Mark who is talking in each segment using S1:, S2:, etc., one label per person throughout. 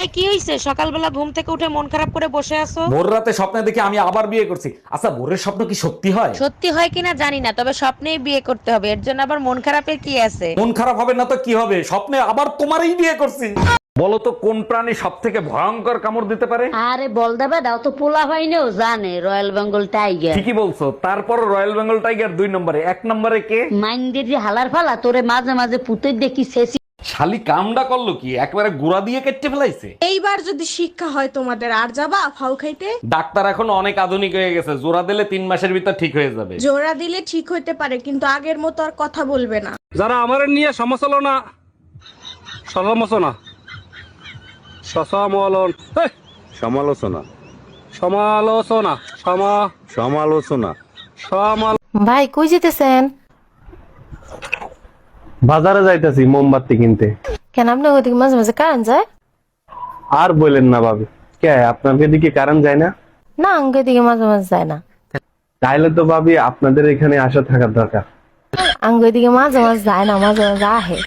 S1: I কি হইছে? সকালবেলা ঘুম থেকে উঠে মন খারাপ করে বসে আছো?
S2: ভোর রাতে স্বপ্নে দেখে আমি আবার বিয়ে করছি। আচ্ছা ভোরের স্বপ্ন কি সত্যি হয়?
S1: সত্যি হয় কিনা জানি না তবে স্বপ্নেই বিয়ে করতে হবে। এর জন্য আবার মন খারাপের কি আছে?
S2: মন খারাপ হবে না তো কি হবে? স্বপ্নে আবার তোমারই বিয়ে করছি। বলো তো কোন প্রাণী সব থেকে ভয়ঙ্কর কামড় দিতে পারে?
S3: আরে বল দেবে দাও তো পোলা হয়নিও জানে রয়্যাল বেঙ্গল টাইগার।
S2: ঠিকই বলছো। তারপর রয়্যাল বেঙ্গল টাইগার দুই নম্বরে। এক নম্বরে কে?
S3: মাইন্ডের যে হালার ফালা তোরে মাঝে মাঝে পুতে দেখি শেষি
S2: শালি কামডা করল কি? একবারে গুড়া দিয়ে কেটে ফেলাইছে?
S4: এইবার যদি শিক্ষা হয় তোমাদের আর যাবা ফাউ খাইতে?
S2: ডাক্তার এখন অনেক আধুনিক হয়ে গেছে জোড়া দিলে তিন মাসের ভিতর ঠিক হয়ে যাবে।
S4: জোড়া দিলে ঠিক হইতে পারে কিন্তু আগের মতো আর কথা বলবে না।
S5: যারা আমার নিয়ে সমালোচনা সমালোচনা সমালোচন এই,
S6: সমালোচনা।
S5: সমালোচনা সমা
S6: সমালোচনা।
S5: সমাল
S7: ভাই কই যেতেছেন?
S8: বাজারে যাইতেছি মোমবাতি কিনতে
S7: কেন আপনি ওদিকে মাঝে মাঝে কারেন্ট যায়
S8: আর বলেন না ভাবি কে আপনার দিকে কারেন্ট যায় না
S7: না আঙ্গে দিকে মাঝে মাঝে যায় না
S8: তাইলে তো ভাবি আপনাদের এখানে আসা থাকার দরকার
S7: আঙ্গে দিকে মাঝে মাঝে যায় না মাঝে মাঝে আহে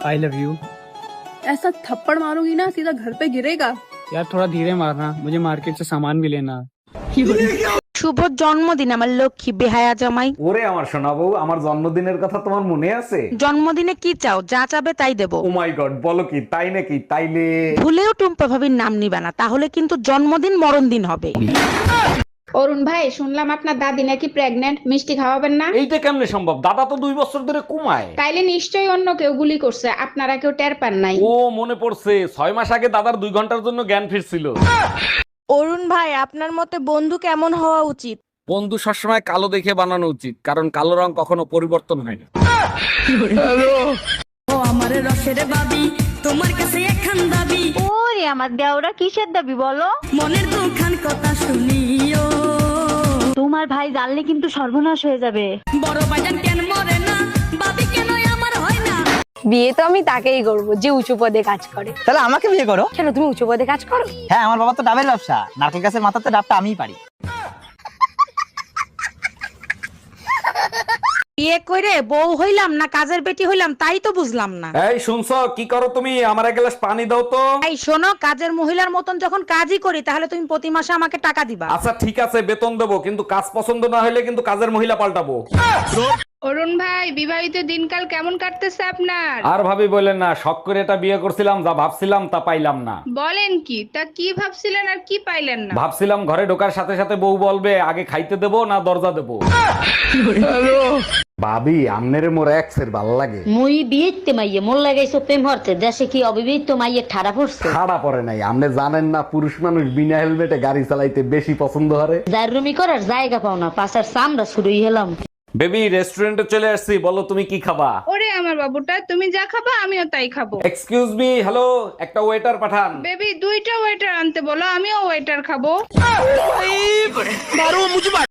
S5: आई लव यू
S9: ऐसा थप्पड़ मारूंगी ना सीधा घर पे गिरेगा
S5: यार थोड़ा धीरे मारना मुझे मार्केट से सामान भी लेना
S1: শুভ জন্মদিন আমার লক্ষ্মী বেহায়া জামাই।
S2: ওরে আমার সোনা বউ আমার জন্মদিনের কথা তোমার মনে আছে?
S1: জন্মদিনে কি চাও যা চাবে তাই দেবো।
S2: ও মাই গড বলো কি তাই নাকি? তাইলে?
S1: ভুলেও টুম্পা ভাবির নাম নিবা না তাহলে কিন্তু জন্মদিন মরণ দিন হবে।
S4: অরুণ ভাই শুনলাম আপনার দাদি নাকি প্রেগনেন্ট মিষ্টি খাওয়াবেন না?
S2: এইটা কেমনে সম্ভব? দাদা তো দুই বছর ধরে কুমায়।
S4: তাইলে নিশ্চয়ই অন্য কেউ গুলি করছে আপনারা কেউ টের পান নাই।
S2: ও মনে পড়ছে ছয় মাস আগে দাদার দুই ঘণ্টার জন্য জ্ঞান ফিরছিল।
S4: অরুণ ভাই আপনার মতে বন্ধু কেমন হওয়া উচিত?
S2: বন্ধু সবসময় কালো দেখে বানানো উচিত কারণ কালো রং কখনো পরিবর্তন হয় না।
S3: ওরে আমার দেওরা কিসের দাবি বলো?
S9: মনের দুখান কথা শুনিও।
S3: তোমার ভাই জানলে কিন্তু সর্বনাশ হয়ে যাবে।
S9: বড় বাজান কেন মরে না? বাবি কেন আমার
S10: বিয়ে তো আমি তাকেই করব যে উঁচু পদে কাজ করে।
S11: তাহলে আমাকে বিয়ে করো?
S10: কেন তুমি উঁচু পদে কাজ করো?
S11: হ্যাঁ আমার বাবা তো ডাবের ব্যবসা। নারকেল গাছের মাথাতে ডাবটা আমিই পারি।
S1: বিয়ে করে বউ হইলাম না কাজের বেটি হইলাম তাই তো বুঝলাম না।
S2: এই শুনছো? কি করো তুমি? আমার এক গ্লাস পানি দাও তো।
S1: এই শোনো কাজের মহিলার মতন যখন কাজই করি তাহলে তুমি প্রতি মাসে আমাকে টাকা দিবা।
S2: আচ্ছা ঠিক আছে বেতন দেবো কিন্তু কাজ পছন্দ না হলে কিন্তু কাজের মহিলা পাল্টাবো।
S4: অরুণ ভাই বিবাহিত দিনকাল কেমন কাটতেছে আপনার?
S2: আর ভাবি বললেন না শখ করে এটা বিয়ে করছিলাম যা ভাবছিলাম তা পাইলাম না।
S4: বলেন কি তা কি ভাবছিলেন আর কি পাইলেন না?
S2: ভাবছিলাম ঘরে ঢোকার সাথে সাথে বউ বলবে আগে খাইতে দেবো না দরজা দেবো। ভাবি আমনের মোর এক্সের ভালো লাগে।
S3: মুই বিয়েতে মাইয়ে মোর লাগাইছো প্রেম হরতে দেশে কি অবিবাহিত মাইয়ে ঠাড়া পড়ছে?
S2: খাড়া পরে নাই আপনি জানেন না পুরুষ মানুষ বিনা হেলমেটে গাড়ি চালাইতে বেশি পছন্দ করে?
S3: দারুমি করার জায়গা পাও না পাশার সামরা শুরুই হলাম।
S2: বেবি রেস্টুরেন্টে চলে আসছি বলো তুমি কি খাবা?
S4: ওরে আমার বাবুটা তুমি যা খাবা আমিও তাই খাব।
S2: এক্সকিউজ মি হ্যালো একটা ওয়েটার পাঠান।
S4: বেবি দুইটা ওয়েটার আনতে বলো আমিও ওয়েটার খাব।